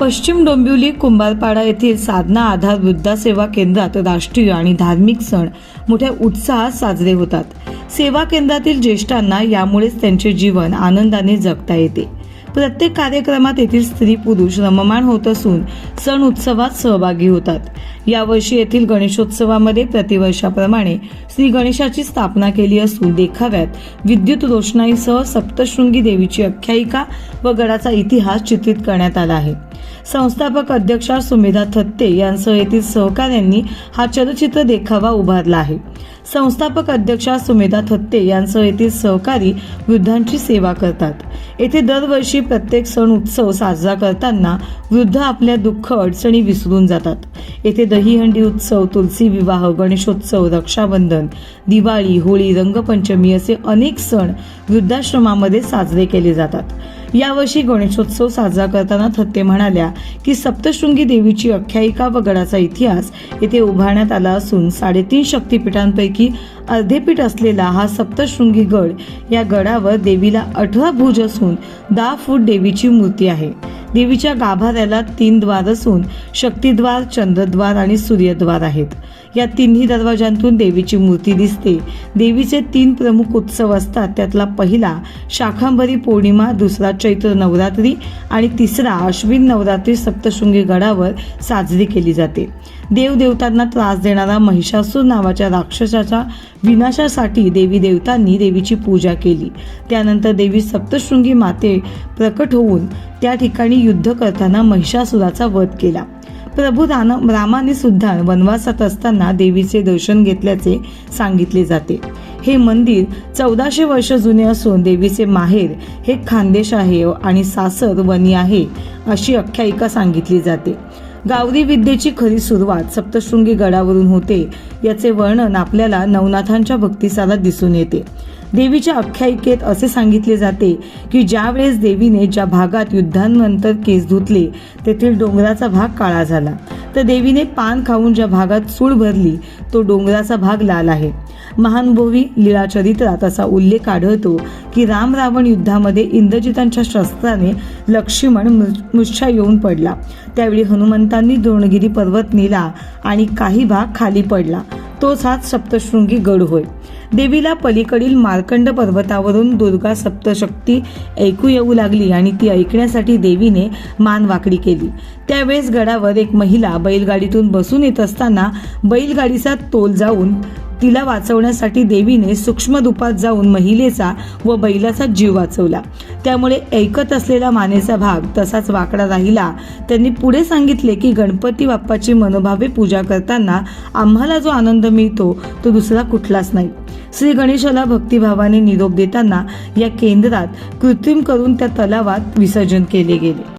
पश्चिम डोंबिवली कुंभारपाडा येथील साधना आधार वृद्धा सेवा केंद्रात राष्ट्रीय आणि धार्मिक सण मोठ्या उत्साहात साजरे होतात. सेवा केंद्रातील ज्येष्ठांना यामुळेच त्यांचे जीवन आनंदाने जगता येते. प्रत्येक कार्यक्रमात येथील स्त्री पुरुष रममाण होत असून सण उत्सवात सहभागी होतात. यावर्षी येथील गणेशोत्सवामध्ये प्रतिवर्षाप्रमाणे श्री गणेशाची स्थापना केली असून देखाव्यात विद्युत रोषणाईसह सप्तशृंगी देवीची आख्यायिका व गडाचा इतिहास चित्रित करण्यात आला आहे. संस्थापक अध्यक्षा सुमेधा थत्ते यांसह येथील सहकाऱ्यांनी हा चलचित्र देखावा उभारला आहे. संस्थापक अध्यक्षा सुमेधा थत्ते यांसह येथील सहकारी वृद्धांची सेवा करतात. येथे दरवर्षी प्रत्येक सण उत्सव साजरा करताना वृद्ध आपल्या दुःख अडचणी विसरून जातात. येथे दहीहंडी उत्सव तुलसी विवाह गणेशोत्सव रक्षाबंधन दिवाळी होळी रंगपंचमी असे अनेक सण वृद्धाश्रमामध्ये साजरे केले जातात. यावर्षी गणेशोत्सव साजरा करताना थत्ते म्हणाल्या की सप्तशृंगी देवीची आख्यायिका व गडाचा इतिहास येथे उभारण्यात आला असून साडेतीन शक्तिपीठांपैकी अर्धे पीठ असलेला हा सप्तशृंगी गड या गडावर देवीला अठरा भुज असून दहा फूट देवीची मूर्ती आहे. देवीच्या गाभाऱ्याला तीन द्वार असून शक्तिद्वार चंद्रद्वार आणि सूर्यद्वार आहेत. या तिन्ही दरवाजांतून देवीची मूर्ती दिसते. देवीचे तीन प्रमुख उत्सव असतात. त्यातला पहिला शाखांबरी पौर्णिमा दुसरा चैत्र नवरात्री आणि तिसरा अश्विन नवरात्री सप्तशृंगी गडावर साजरी केली जाते. देवदेवतांना त्रास देणारा महिषासूर नावाच्या राक्षसाच्या विनाशासाठी देवी देवतांनी देवीची पूजा केली. त्यानंतर देवी सप्तशृंगी माते प्रकट होऊन त्या ठिकाणी युद्ध करताना महिषासुराचा वध केला. प्रभू राम रामाने सुद्धा वनवासात असताना देवीचे दर्शन घेतल्याचे सांगितले जाते. हे मंदिर चौदाशे वर्ष जुने असून देवीचे माहेर हे खानदेश आहे आणि सासर वनी आहे अशी आख्यायिका सांगितली जाते. गावरी विद्येची खरी सुरुवात सप्तशृंगी गडावरून होते. याचे वर्णन आपल्याला नवनाथांच्या भक्तिसारात दिसून येते. देवीच्या आख्यायिकेत असे सांगितले जाते की ज्यावेळेस देवीने ज्या भागात युद्धानंतर केस धुतले तेथील डोंगराचा भाग काळा झाला. तर देवीने पान खाऊन ज्या भागात सूळ भरली तो डोंगराचा भाग लाल आहे. महानुभवी लीळा चरित्रात असा उल्लेख आढळतो की राम रावण युद्धामध्ये इंद्रजितांच्या शस्त्राने लक्ष्मण मृ- येऊन पडला. त्यावेळी हनुमंतांनी द्रोणगिरी पर्वत नेला आणि काही भाग खाली पडला. तोच हा सप्तशृंगी गड होय. देवीला पलीकडील मार्कंड पर्वतावरून दुर्गा सप्तशक्ती ऐकू येऊ लागली आणि ती ऐकण्यासाठी देवीने मान वाकडी केली. त्यावेळेस गडावर एक महिला बैलगाडीतून बसून येत असताना बैलगाडीचा तोल जाऊन तिला वाचवण्यासाठी देवीने सूक्ष्मदुपात जाऊन महिलेचा व बैलाचा जीव वाचवला. त्यामुळे ऐकत असलेला मानेचा भाग तसाच वाकडा राहिला. त्यांनी पुढे सांगितले की गणपती बाप्पाची मनोभावे पूजा करताना आम्हाला जो आनंद मिळतो तो दुसरा कुठलाच नाही. श्री गणेशाला भक्तिभावाने निरोप देताना या केंद्रात कृत्रिम करून त्या तलावात विसर्जन केले गेले.